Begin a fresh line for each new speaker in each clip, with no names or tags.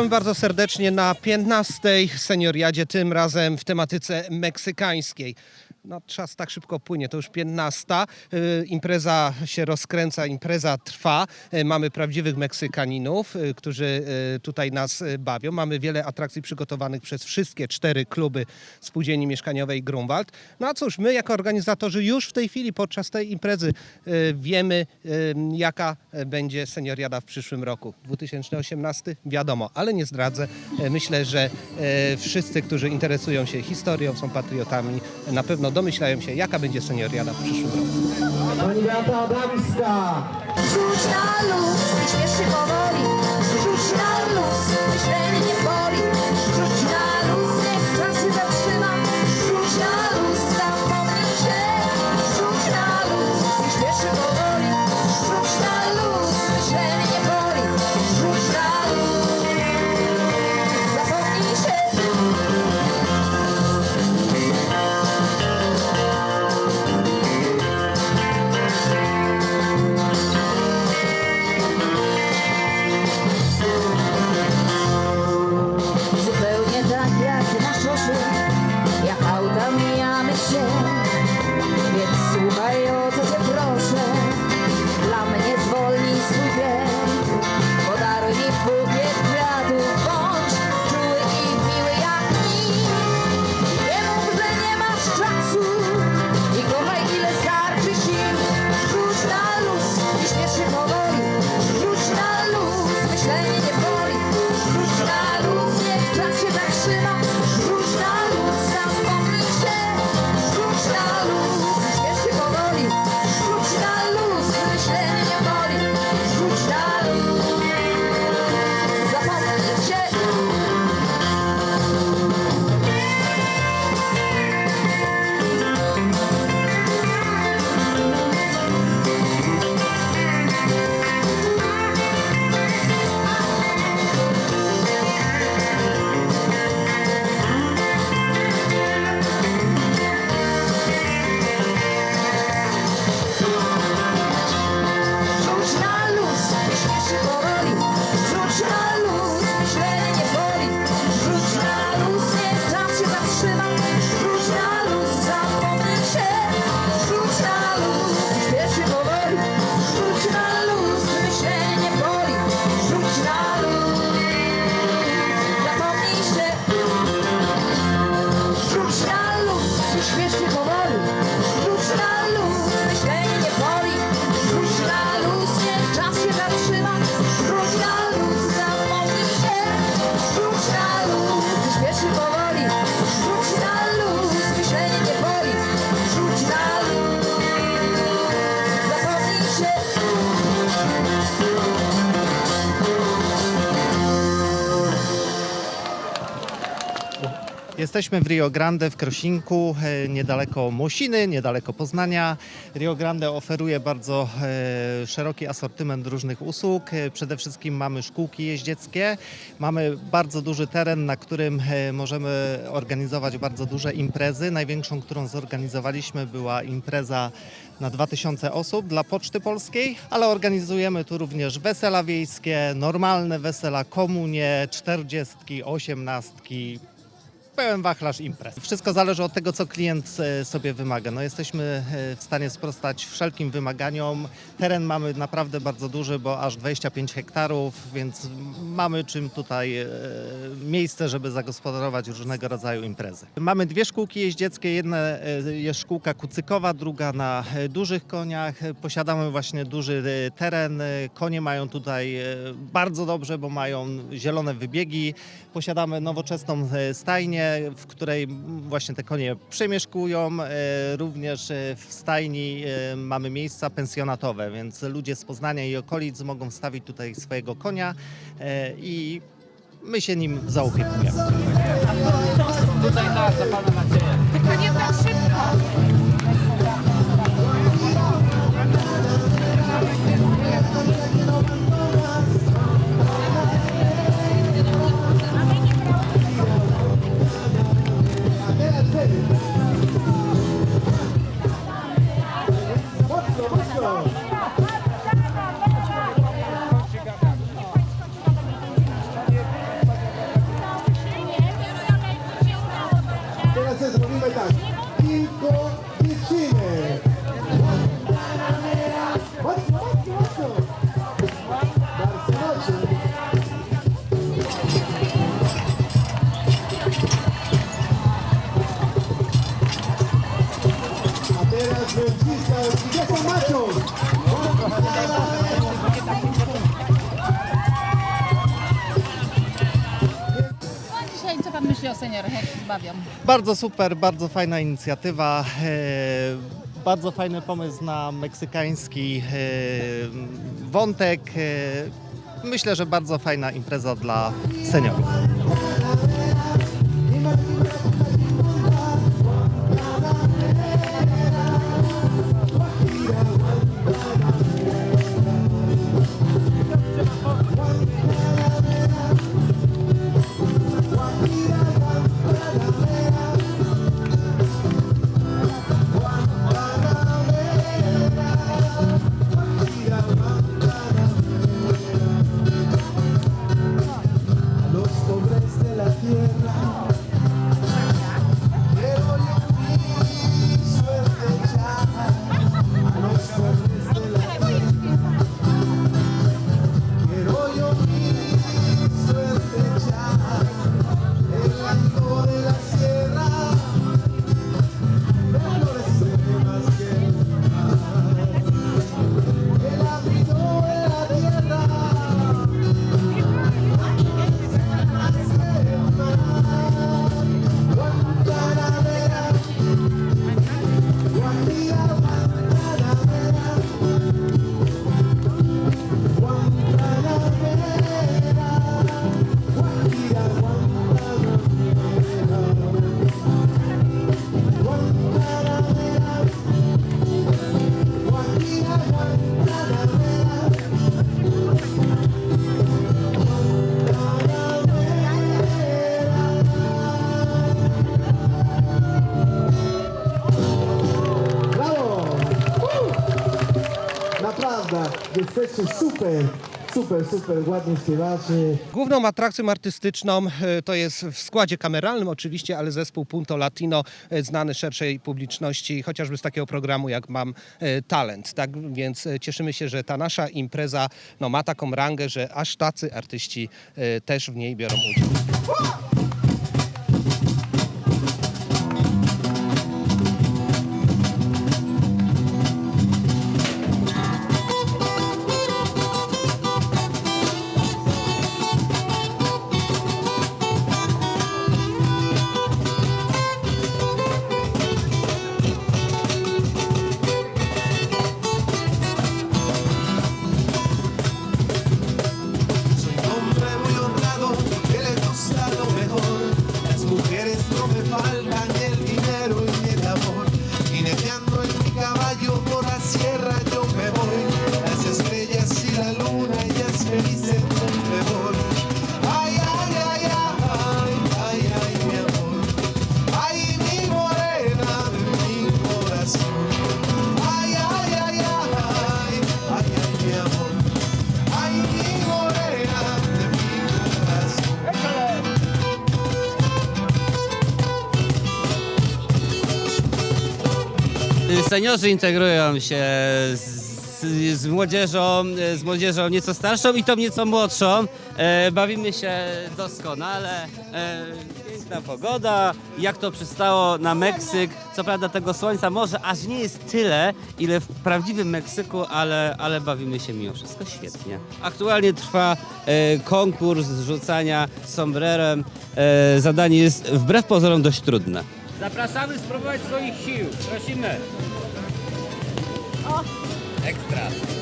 Witamy bardzo serdecznie na 15. senioriadzie, tym razem w tematyce meksykańskiej. No, czas tak szybko płynie, to już 15. Y, Impreza się rozkręca, impreza trwa. Y, Mamy prawdziwych Meksykaninów, y, którzy tutaj nas bawią. Mamy wiele atrakcji przygotowanych przez wszystkie cztery kluby Spółdzielni Mieszkaniowej Grunwald. No a cóż, my jako organizatorzy już w tej chwili podczas tej imprezy wiemy, jaka będzie senioriada w przyszłym roku. 2018 wiadomo, ale nie zdradzę. Myślę, że wszyscy, którzy interesują się historią, są patriotami, na pewno domyślają się, jaka będzie senioriada w przyszłym roku.
Pani Beata Adamska.
Rzuć na luz, powoli Rzuć na luz, myślenie nie
Jesteśmy w Rio Grande w Krosinku, e, niedaleko Mosiny, niedaleko Poznania. Rio Grande oferuje bardzo e, szeroki asortyment różnych usług. E, Przede wszystkim mamy szkółki jeździeckie, mamy bardzo duży teren, na którym możemy organizować bardzo duże imprezy. Największą, którą zorganizowaliśmy była impreza na 2000 osób dla Poczty Polskiej, ale organizujemy tu również wesela wiejskie, normalne wesela, komunie, czterdziestki, osiemnastki, pełen wachlarz imprez. Wszystko zależy od tego, co klient e, sobie wymaga. No, jesteśmy e, w stanie sprostać wszelkim wymaganiom. Teren mamy naprawdę bardzo duży, bo aż 25 hektarów, więc mamy czym tutaj e, miejsce, żeby zagospodarować różnego rodzaju imprezy. Mamy dwie szkółki jeździeckie. Jedna jest szkółka kucykowa, druga na dużych koniach. Posiadamy właśnie duży teren. Konie mają tutaj bardzo dobrze, bo mają zielone wybiegi. Posiadamy nowoczesną e, w której właśnie te konie przemieszkują. E, Również e, w stajni e, mamy miejsca pensjonatowe, więc ludzie z Poznania i okolic mogą stawić tutaj swojego konia i my się nim zaopiekujemy.
Tylko nie tak szybko. Bawią?
Bardzo super, bardzo fajna inicjatywa. E, bardzo fajny pomysł na meksykański e, wątek. E, myślę, że bardzo fajna impreza dla seniorów.
Jesteście super, super, super, ładnie śpiewacie.
Główną atrakcją artystyczną e, to jest w składzie kameralnym oczywiście, ale zespół Punto Latino, e, znany szerszej publiczności, chociażby z takiego programu jak Mam e, Talent. Tak więc cieszymy się, że ta nasza impreza no, ma taką rangę, że aż tacy artyści też w niej biorą udział.
Seniorzy integrują się z, z młodzieżą, z młodzieżą nieco starszą i tą nieco młodszą. E, bawimy się doskonale. E, piękna pogoda, jak to przystało na Meksyk. Co prawda tego słońca może aż nie jest tyle, ile w prawdziwym Meksyku, ale, ale bawimy się mimo wszystko świetnie. Aktualnie trwa e, konkurs zrzucania sombrerem. E, zadanie jest wbrew pozorom dość trudne. Zapraszamy spróbować swoich sił. Prosimy. Ekstra.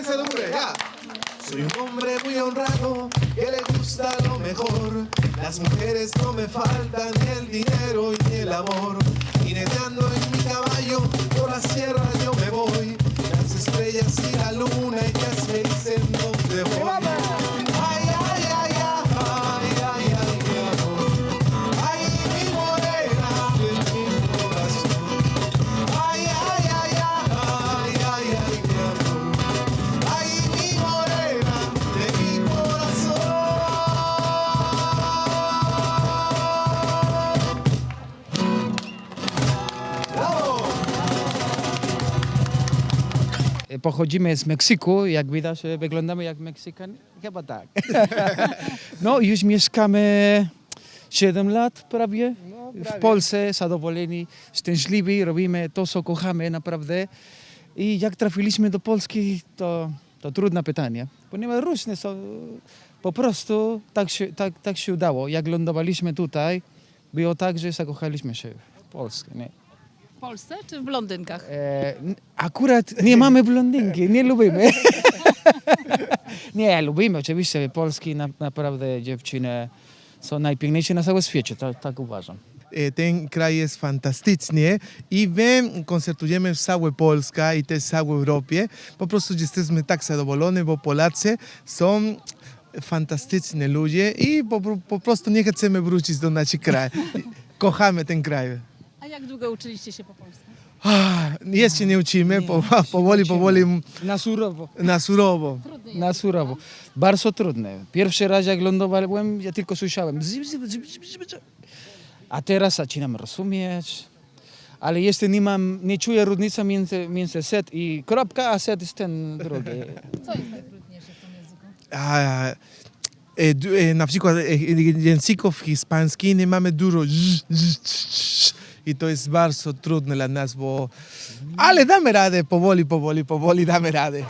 Soy un hombre muy honrado que le gusta lo mejor. Las mujeres no me faltan ni el dinero y ni el amor. Jineteando en mi caballo por la sierra yo me voy. Las estrellas y la luna y
Pochodzimy z Meksyku, jak widać e, wyglądamy jak Meksykan, chyba tak. No już mieszkamy 7 lat prawie w Polsce, zadowoleni, szczęśliwi, robimy to, co kochamy naprawdę. I jak trafiliśmy do Polski, to, to trudne pytanie, ponieważ różne są, po prostu tak się, tak, tak się udało. Jak lądowaliśmy tutaj, było tak, że zakochaliśmy się w Polsce. Nie?
W Polsce czy w blondynkach?
E, akurat nie mamy blondynki, nie lubimy. nie, lubimy oczywiście. Polski na, naprawdę dziewczyny są najpiękniejsze na całym świecie, tak, tak uważam.
E, ten kraj jest fantastyczny i my koncertujemy w całej Polsce i też w całej Europie. Po prostu jesteśmy tak zadowoleni, bo Polacy są fantastyczni ludzie i po, po prostu nie chcemy wrócić do naszego kraju. Kochamy ten kraj.
Jak długo uczyliście się po polsku?
Ah, Jeszcze nie uczymy, po, powoli, powoli
Na surowo.
na surowo.
Na surowo. Bardzo trudne. Pierwszy raz jak lądowałem, ja tylko słyszałem. A teraz zaczynam rozumieć. Ale jeszcze nie mam, nie czuję różnicy między, między set i kropka, a set jest ten drugi.
Co jest najtrudniejsze w tym języku?
A, e, du- e, na przykład e, języków hiszpańskich nie mamy dużo ż, ż, ż, i to jest bardzo trudne dla nas, bo ale damy radę, powoli, powoli, powoli damy radę.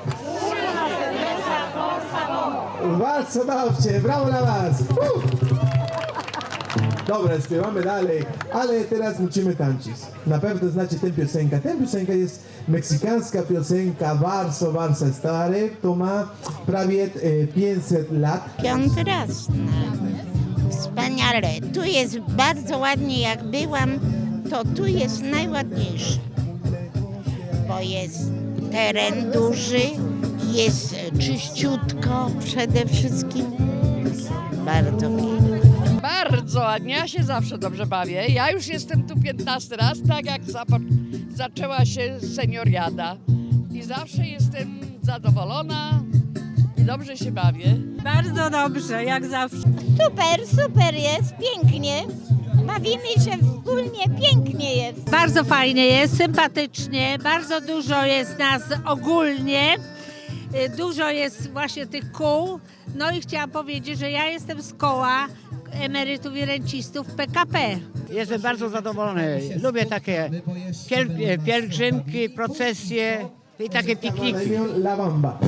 Bardzo dobrze, brawo dla was! Uh! Dobra, śpiewamy dalej, ale teraz musimy tańczyć. Na pewno znacie tę piosenkę. Tę piosenka jest meksykańska piosenka, bardzo, bardzo stara. To ma prawie e, 500 lat.
Piąty raz. Wspaniale. Tu jest bardzo ładnie, jak byłam, to tu jest najładniejsze. Bo jest teren duży, jest czyściutko przede wszystkim. Bardzo pięknie.
Bardzo ładnie, ja się zawsze dobrze bawię. Ja już jestem tu 15 raz, tak jak zaczęła się senioriada. I zawsze jestem zadowolona i dobrze się bawię.
Bardzo dobrze, jak zawsze.
Super, super jest, pięknie. Bawimy się wspólnie, pięknie jest.
Bardzo fajnie jest, sympatycznie, bardzo dużo jest nas ogólnie. Y, Dużo jest właśnie tych kół. No i chciałam powiedzieć, że ja jestem z koła emerytów i rencistów PKP.
Jestem bardzo zadowolony. Lubię takie piel- pielgrzymki, procesje i takie pikniki.
La Bamba.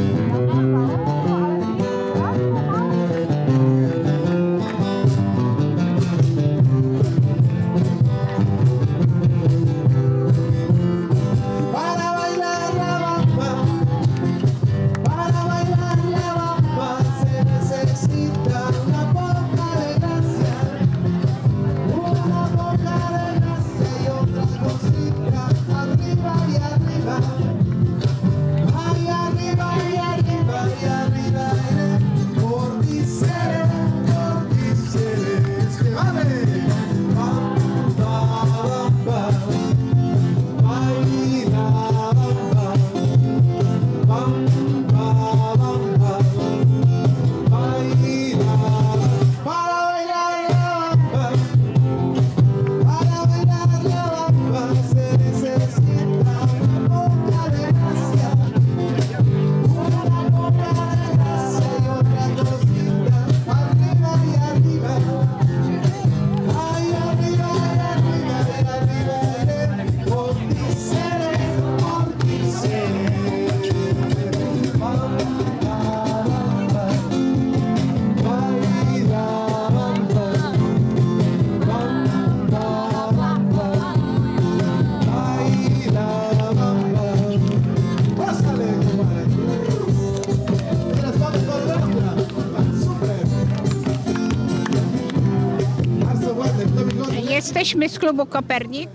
Jesteśmy z klubu Kopernik.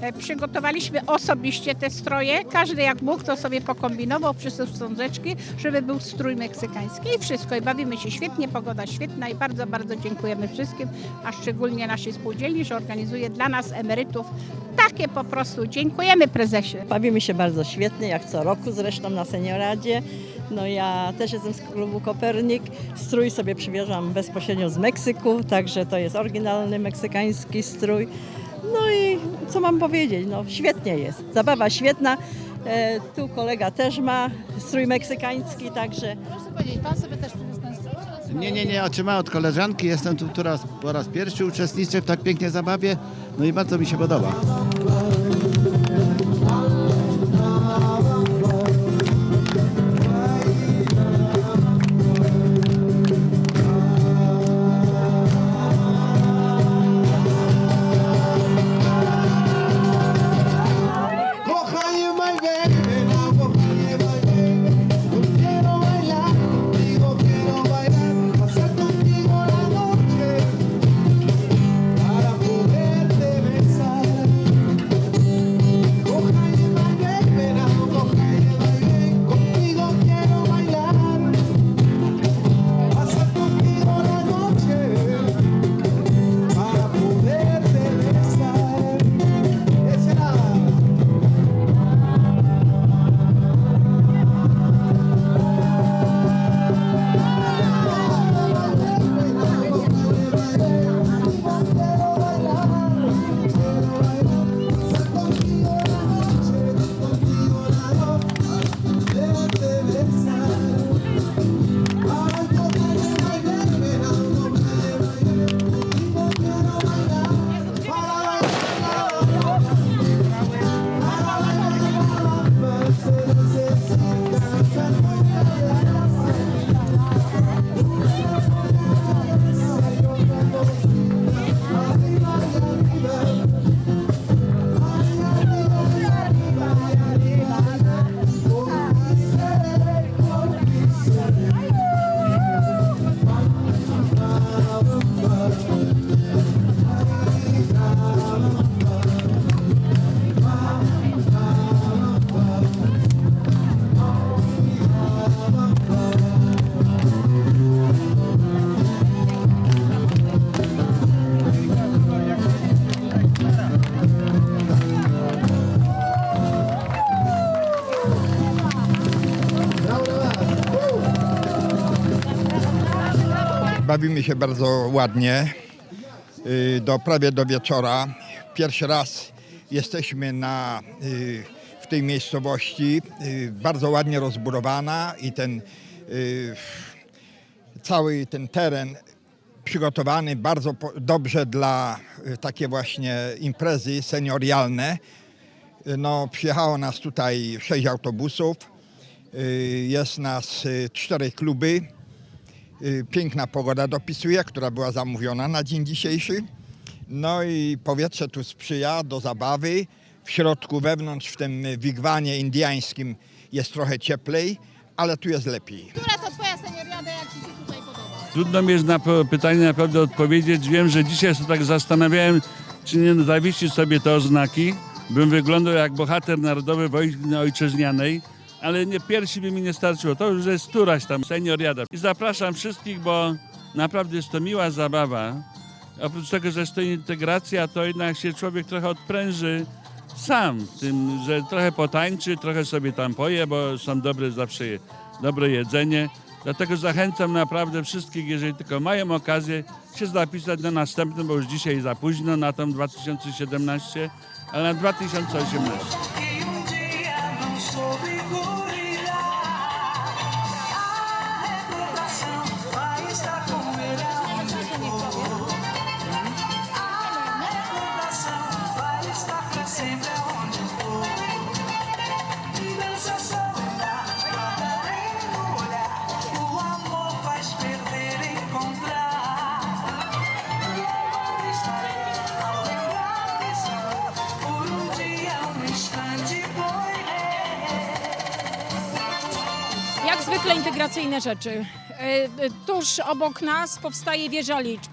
E, Przygotowaliśmy osobiście te stroje. Każdy jak mógł, to sobie pokombinował przy wstążeczki, żeby był strój meksykański i wszystko. I bawimy się świetnie, pogoda świetna i bardzo, bardzo dziękujemy wszystkim, a szczególnie naszej spółdzielni, że organizuje dla nas emerytów takie po prostu. Dziękujemy prezesie.
Bawimy się bardzo świetnie, jak co roku zresztą na senioradzie. No ja też jestem z klubu Kopernik. Strój sobie przywieżam bezpośrednio z Meksyku, także to jest oryginalny meksykański strój. No i co mam powiedzieć, no świetnie jest. Zabawa świetna. E, tu kolega też ma strój meksykański, także
Proszę powiedzieć, pan sobie też przyniósł ten strój? czy otrzymał?
Nie, nie, nie, otrzymałem od koleżanki, jestem tu teraz po raz pierwszy, uczestniczę w tak pięknej zabawie, no i bardzo mi się podoba.
Bawimy się bardzo ładnie, y, do, prawie do wieczora. Pierwszy raz jesteśmy na, y, w tej miejscowości, y, bardzo ładnie rozbudowana i ten cały ten teren przygotowany bardzo dobrze dla takie właśnie imprezy seniorialne. No, przyjechało nas tutaj sześć autobusów, jest nas cztery kluby. Y, Piękna pogoda dopisuje, która była zamówiona na dzień dzisiejszy. No i powietrze tu sprzyja do zabawy. W środku, wewnątrz, w tym wigwanie indiańskim jest trochę cieplej, ale tu jest lepiej.
Która to twoja senioriada, jak ci się tutaj podoba?
Trudno mi jest na pytanie naprawdę odpowiedzieć. Wiem, że dzisiaj się tak zastanawiałem, czy nie zawiesić sobie te oznaki, bym wyglądał jak bohater narodowy wojny ojczyźnianej, ale nie piersi by mi nie starczyło. To już jest któraś tam senioriada. I zapraszam wszystkich, bo naprawdę jest to miła zabawa. Oprócz tego, że jest to integracja, to jednak się człowiek trochę odpręży sam, tym, że trochę potańczy, trochę sobie tam poje, bo są dobre zawsze dobre jedzenie. Dlatego zachęcam naprawdę wszystkich, jeżeli tylko mają okazję, się zapisać na następny, bo już dzisiaj za późno na tą 2017, ale na 2018.
Jak zwykle integracyjne rzeczy. E, e, Tuż obok nas powstaje wieża liczb.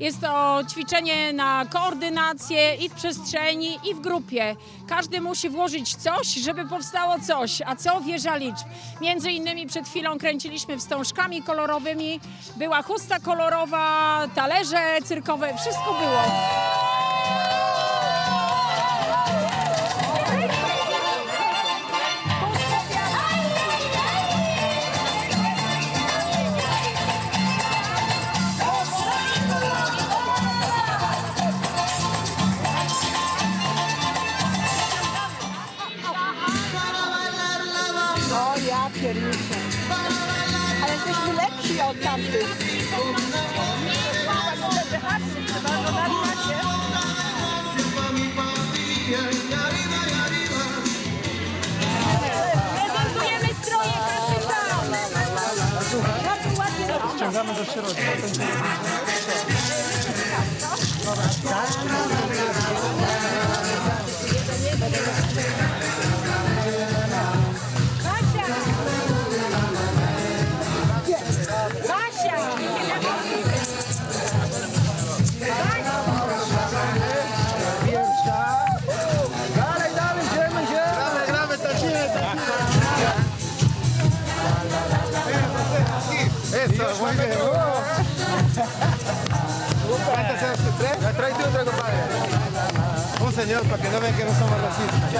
Jest to ćwiczenie na koordynację i w przestrzeni, i w grupie. Każdy musi włożyć coś, żeby powstało coś. A co? Wieża liczb. Między innymi przed chwilą kręciliśmy wstążkami kolorowymi, była chusta kolorowa, talerze cyrkowe, wszystko było.
Pierniczę. Ale jesteśmy lepsi od tamtych.
Prezentujemy stroje, ładnie
Ściągamy do środka.
Dalej,
Eso, muy bien. ¿Cuántos seas tú? ¿Tres? Ya tráete otra, compadre. Un señor, para que no vean que no somos racistas.